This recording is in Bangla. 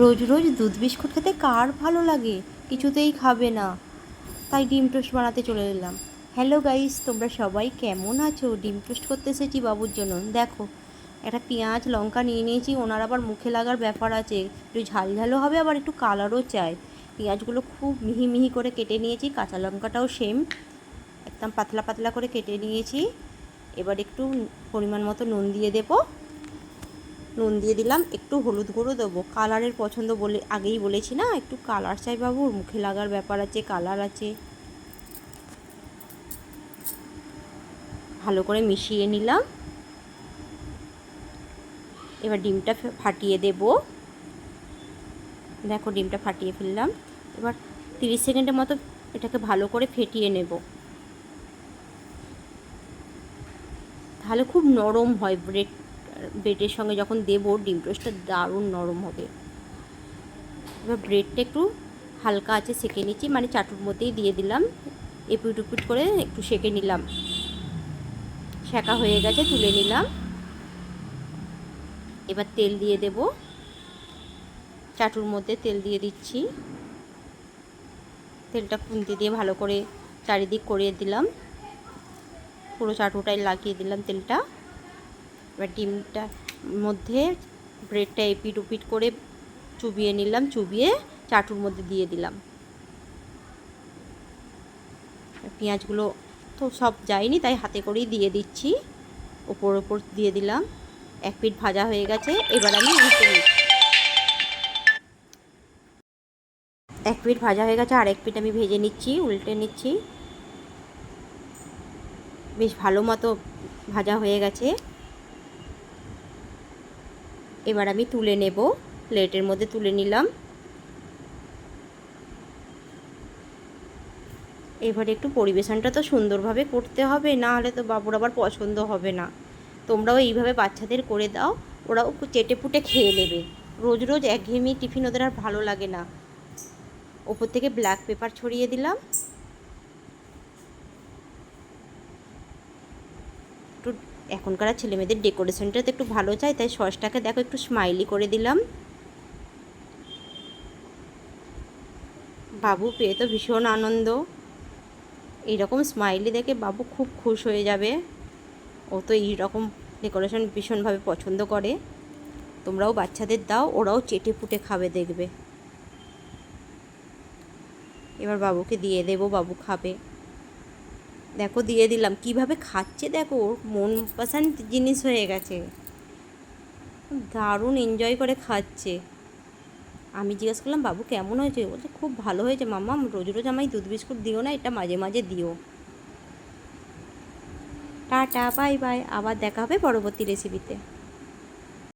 রোজ রোজ দুধ বিস্কুট খেতে কার ভালো লাগে? কিছুতেই খাবে না। তাই ডিম টোস্ট বানাতে চলে এলাম। হ্যালো গাইস তোমরা সবাই কেমন আছো? ডিম টোস্ট করতে এসেছি বাবুর জন্য। দেখো, একটা পেঁয়াজ, লঙ্কা নিয়ে নিয়েছি, ওনার আবার মুখে লাগার ব্যাপার আছে। একটু ঝাল ঝালও হবে, আবার একটু কালারও চাই। পেঁয়াজগুলো খুব মিহি মিহি করে কেটে নিয়েছি, কাঁচা লঙ্কাটাও সেম একদম পাতলা পাতলা করে কেটে নিয়েছি। এবার একটু পরিমাণ মতো নুন দিয়ে দেবো। নুন দিয়ে দিলাম, একটু হলুদ গুঁড়ো দেবো। কালারের পছন্দ বলে, আগেই বলেছি না, একটু কালার চাই বাবুর মুখে লাগার ব্যাপার আছে, কালার আছে। ভালো করে মিশিয়ে নিলাম। এবার ডিমটা ফাটিয়ে দেব। দেখো ডিমটা ফাটিয়ে ফেললাম। এবার তিরিশ সেকেন্ডের মতো এটাকে ভালো করে ফেটিয়ে নেব। তাহলে খুব নরম হয় ব্রেড ব্রেডের সঙ্গে যখন দেবো, ডিম টোস্টটা দারুণ নরম হবে। এবার ব্রেডটা একটু হালকা আছে সেঁকে নিচ্ছি মানে চাটুর মধ্যেই দিয়ে দিলাম। এপুট উপুট করে একটু সেঁকে নিলাম। সেঁকা হয়ে গেছে, তুলে নিলাম। এবার তেল দিয়ে দেব। চাটুর মধ্যে তেল দিয়ে দিচ্ছি। তেলটা খুন্তি দিয়ে ভালো করে চারিদিক করিয়ে দিলাম। পুরো চাটুটাই লাগিয়ে দিলাম তেলটা। এবার ডিমটার মধ্যে ব্রেডটা এপিট উপিট করে চুবিয়ে নিলাম, চুবিয়ে চাটুর মধ্যে দিয়ে দিলাম। পেঁয়াজগুলো তো সব যায়নি, তাই হাতে করেই দিয়ে দিচ্ছি। ওপর ওপর দিয়ে দিলাম। এক পিট ভাজা হয়ে গেছে, এবার আমি উল্টে নিচ্ছি। এক পিট ভাজা হয়ে গেছে আর এক পিট আমি ভেজে নিচ্ছি, উল্টে নিচ্ছি। বেশ ভালো মতো ভাজা হয়ে গেছে। এবার আমি তুলে নেব। প্লেটের মধ্যে তুলে নিলাম। এবার একটু পরিবেশনটা তো সুন্দরভাবে করতে হবে, না হলে তো বাবুর আবার পছন্দ হবে না। তোমরাও এইভাবে বাচ্চাদের করে দাও, ওরাও চেটে পুটে খেয়ে নেবে। রোজ রোজ একঘেয়েমি টিফিন ওদের আর ভালো লাগে না। ওপর থেকে ব্ল্যাক পেপার ছড়িয়ে দিলাম। একটু এখনকার ছেলে মেয়েদের ডেকোরেশনটা তো একটু ভালো চাই, তাই সসটাকে দেখো একটু স্মাইলি করে দিলাম। বাবু পেয়ে তো ভীষণ আনন্দ। এইরকম স্মাইলি দেখে বাবু খুব খুশ হয়ে যাবে। ও তো এইরকম ডেকোরেশন ভীষণভাবে পছন্দ করে। তোমরাও বাচ্চাদের দাও, ওরাও চেটে পুটে খাবে, দেখবে। এবার বাবুকে দিয়ে দেবো, বাবু খাবে। দেখো, দিয়ে দিলাম। কীভাবে খাচ্ছে দেখো, ওর মন পছন্দ জিনিস হয়ে গেছে। দারুণ এনজয় করে খাচ্ছে। আমি জিজ্ঞেস করলাম, বাবু, কেমন হয়েছে? বলছে, খুব ভালো হয়েছে মাম্মা, রোজ রোজ আমায় দুধ বিস্কুট দিও না, এটা মাঝে মাঝে দিও। Tata, bye bye. আবার দেখা হবে পরবর্তী রেসিপিতে